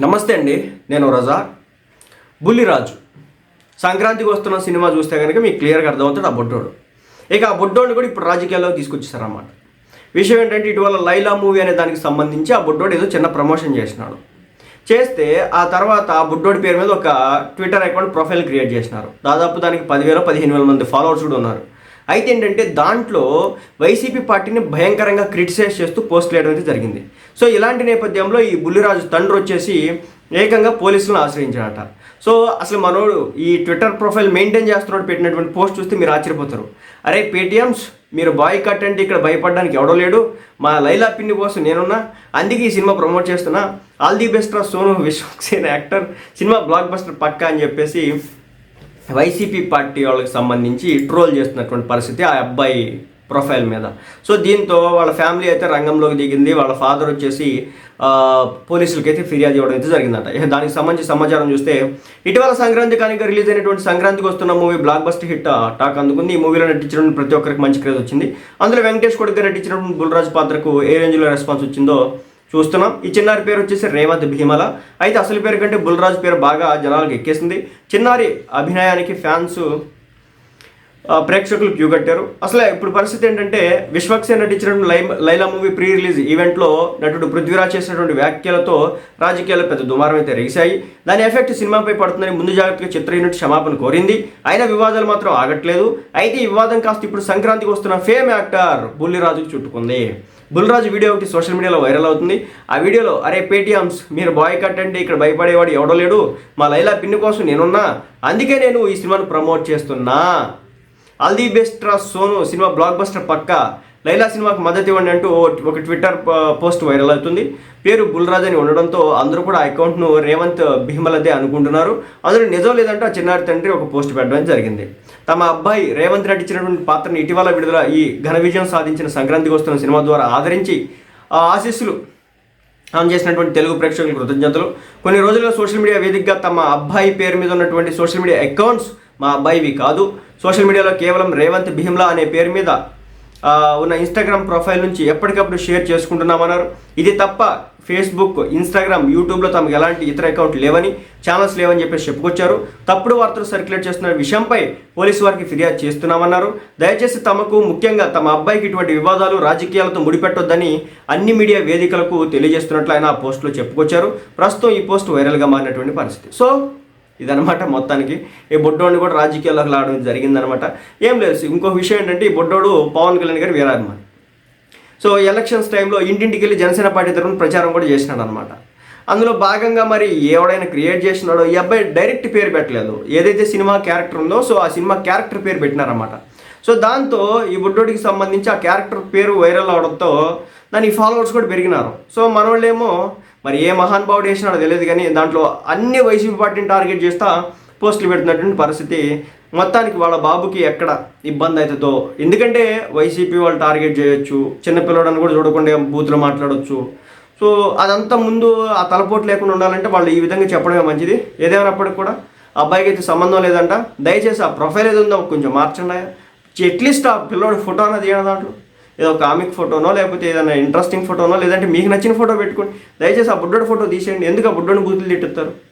నమస్తే అండి నేను రజా. బుల్లిరాజు. సంక్రాంతికి వస్తున్న సినిమా చూస్తే కనుక మీకు క్లియర్గా అర్థమవుతాడు ఆ బొడ్డోడు. ఇక ఆ బొడ్డోడిని కూడా ఇప్పుడు రాజకీయాల్లో తీసుకొచ్చేసారన్నమాట. విషయం ఏంటంటే ఇటీవల లైలా మూవీ అనే దానికి సంబంధించి ఆ బుడ్డోడు ఏదో చిన్న ప్రమోషన్ చేసినాడు. చేస్తే ఆ తర్వాత ఆ బుడ్డోడి పేరు మీద ఒక ట్విట్టర్ అకౌంట్ ప్రొఫైల్ క్రియేట్ చేసినారు. దాదాపు దానికి పదివేల పదిహేను వేల మంది ఫాలోవర్స్ కూడా ఉన్నారు. అయితే ఏంటంటే దాంట్లో వైసీపీ పార్టీని భయంకరంగా క్రిటిసైజ్ చేస్తూ పోస్ట్ వేయడం అయితే జరిగింది. సో ఇలాంటి నేపథ్యంలో ఈ బుల్లిరాజు తండ్రి వచ్చేసి ఏకంగా పోలీసులను ఆశ్రయించాడట. సో అసలు మనోడు ఈ ట్విట్టర్ ప్రొఫైల్ మెయింటైన్ చేస్తున్నాడు పెట్టినటువంటి పోస్ట్ చూస్తే మీరు ఆశ్చర్యపోతారు. అరే పేటిఎమ్స్ మీరు బాయ్ కట్ అంటే ఇక్కడ భయపడడానికి ఎవడో లేడు. మా లైలా పిన్ని కోసం నేనున్నా. అందుకే ఈ సినిమా ప్రమోట్ చేస్తున్నా. All the best of Sonu Vishwaksen actor. Cinema blockbuster పక్కా అని చెప్పేసి వైసీపీ పార్టీ వాళ్ళకి సంబంధించి ట్రోల్ చేస్తున్నటువంటి పరిస్థితి ఆ అబ్బాయి ప్రొఫైల్ మీద. సో దీంతో వాళ్ళ ఫ్యామిలీ అయితే రంగంలోకి దిగింది. వాళ్ళ ఫాదర్ వచ్చేసి పోలీసులకి అయితే ఫిర్యాదు ఇవ్వడం అయితే జరిగిందట. దానికి సంబంధించి సమాచారం చూస్తే ఇటీవల సంక్రాంతి కానిక రిలీజ్ అయినటువంటి సంక్రాంతికి వస్తున్న movie blockbuster hit talk అందుకుంది. ఈ మూవీలో నటించిన ప్రతి ఒక్కరికి మంచి క్రేజ్ వచ్చింది. అందులో వెంకటేష్ కొడుకు నటించినటువంటి బుల్రాజ్ పాత్రకు ఏ రేంజ్లో రెస్పాన్స్ వచ్చిందో చూస్తున్నాం. ఈ చిన్నారి పేరు వచ్చేసి రేవంత్ భీమల. అయితే అసలు పేరు కంటే బుల్రాజ్ పేరు బాగా జనాలకు ఎక్కేసింది. చిన్నారి అభినయానికి ఫ్యాన్స్ ప్రేక్షకులు క్యూ కట్టారు. అసలే ఇప్పుడు పరిస్థితి ఏంటంటే విశ్వక్సేన్ నటించినటువంటి లై లైలా మూవీ ప్రీ రిలీజ్ ఈవెంట్లో నటుడు పృథ్వీరాజ్ చేసినటువంటి వ్యాఖ్యలతో రాజకీయాల్లో పెద్ద దుమారం అయితే రేగిశాయి. దాని ఎఫెక్ట్ సినిమాపై పడుతుందని ముందు జాగ్రత్తగా చిత్ర యూనిట్ క్షమాపణ కోరింది. అయినా వివాదాలు మాత్రం ఆగట్లేదు. అయితే ఈ వివాదం కాస్త ఇప్పుడు సంక్రాంతికి వస్తున్న ఫేమ్ యాక్టర్ బుల్లిరాజుకు చుట్టుకుంది. బుల్రాజు వీడియో ఒకటి సోషల్ మీడియాలో వైరల్ అవుతుంది. ఆ వీడియోలో అరే పేటిఎమ్స్ మీరు బాయ్ కట్ అంటే ఇక్కడ భయపడేవాడు ఎవడో లేడు. మా లైలా పిన్ని కోసం నేనున్నా. అందుకే నేను ఈ సినిమాను ప్రమోట్ చేస్తున్నా. ఆల్ ది బెస్ట్ రా సోను సినిమా బ్లాక్ బస్టర్ పక్క. లైలా సినిమాకు మద్దతు ఇవ్వండి అంటూ ఓ- ఒక ట్విట్టర్ పోస్ట్ వైరల్ అవుతుంది. పేరు గుల్రాజ్ అని ఉండడంతో అందరూ కూడా ఆ అకౌంట్ను రేవంత్ భీమలదే అనుకుంటున్నారు. అందులో నిజం లేదంటే ఆ చిన్నారి తండ్రి ఒక పోస్ట్ పెట్టడం జరిగింది. తమ అబ్బాయి రేవంత్ రెడ్డి ఇచ్చినటువంటి పాత్రను ఇటీవల విడుదల ఈ ఘన విజయం సాధించిన సంక్రాంతికి వస్తున్న సినిమా ద్వారా ఆదరించి ఆ ఆశీస్సులు ఆమె చేసినటువంటి తెలుగు ప్రేక్షకులకు కృతజ్ఞతలు. కొన్ని రోజులుగా సోషల్ మీడియా వేదికగా తమ అబ్బాయి పేరు మీద ఉన్నటువంటి సోషల్ మీడియా అకౌంట్స్ మా అబ్బాయివి కాదు. సోషల్ మీడియాలో కేవలం రేవంత్ భీమ్లా అనే పేరు మీద ఉన్న ఇన్స్టాగ్రామ్ ప్రొఫైల్ నుంచి ఎప్పటికప్పుడు షేర్ చేసుకుంటున్నామన్నారు. ఇది తప్ప ఫేస్బుక్ ఇన్స్టాగ్రామ్ యూట్యూబ్లో తమకు ఎలాంటి ఇతర అకౌంట్ లేవని ఛానల్స్ లేవని చెప్పేసి చెప్పుకొచ్చారు. తప్పుడు వార్తలు సర్క్యులేట్ చేస్తున్న విషయంపై పోలీసు వారికి ఫిర్యాదు చేస్తున్నామన్నారు. దయచేసి తమకు ముఖ్యంగా తమ అబ్బాయికి ఇటువంటి వివాదాలు రాజకీయాలతో ముడిపెట్టొద్దని అన్ని మీడియా వేదికలకు తెలియజేస్తున్నట్లు ఆయన ఆ పోస్టులో చెప్పుకొచ్చారు. ప్రస్తుతం ఈ పోస్ట్ వైరల్గా మారినటువంటి పరిస్థితి. సో ఇదనమాట మొత్తానికి. ఈ బొడ్డోడిని కూడా రాజకీయాల్లోకి లాడడం జరిగిందనమాట ఏం లేదు ఇంకో విషయం ఏంటంటే ఈ బొడ్డోడు పవన్ కళ్యాణ్ గారి వీరాభిమాని. సో ఎలక్షన్స్ టైంలో ఇంటింటికి వెళ్ళి జనసేన పార్టీ తరఫున ప్రచారం కూడా చేసినాడు అనమాట అందులో భాగంగా మరి ఎవడైనా క్రియేట్ చేసినాడో ఈ అబ్బాయి డైరెక్ట్ పేరు పెట్టలేదు. ఏదైతే సినిమా క్యారెక్టర్ ఉందో సో ఆ సినిమా క్యారెక్టర్ పేరు పెట్టినారన్నమాట. సో దాంతో ఈ బుడ్డోడికి సంబంధించి ఆ క్యారెక్టర్ పేరు వైరల్ అవడంతో దాని ఫాలోవర్స్ కూడా పెరిగినారు. సో మనోళ్ళేమో మరి ఏ మహానుభావుడు వేసినాడో తెలియదు కానీ దాంట్లో అన్ని వైసీపీ పార్టీని టార్గెట్ చేస్తా పోస్టులు పెడుతున్నటువంటి పరిస్థితి మొత్తానికి వాళ్ళ బాబుకి ఎక్కడ ఇబ్బంది అవుతుందో. ఎందుకంటే వైసీపీ వాళ్ళు టార్గెట్ చేయొచ్చు చిన్నపిల్లడని కూడా చూడకుండా బూతులు మాట్లాడవచ్చు సో అదంతా ముందు ఆ తలపోటు లేకుండా ఉండాలంటే వాళ్ళు ఈ విధంగా చెప్పడమే మంచిది. ఏదేమైనప్పటికి కూడా ఆ అబ్బాయికి అయితే సంబంధం లేదంట. దయచేసి ఆ ప్రొఫైల్ ఏదో ఉందో కొంచెం మార్చండి అట్లీస్ట్ ఆ పిల్లోడు ఫోటో అనేది తీయడం దాంట్లో. ఏదో కామిక్ ఫోటోనో లేకపోతే ఏదైనా ఇంట్రెస్టింగ్ ఫోటోనో లేదంటే మీకు నచ్చిన ఫోటో పెట్టుకోండి. దయచేసి ఆ బుడ్డోడి ఫోటో తీసేయండి. ఎందుకు ఆ బుడ్డోని బూతులు తిట్టుతారు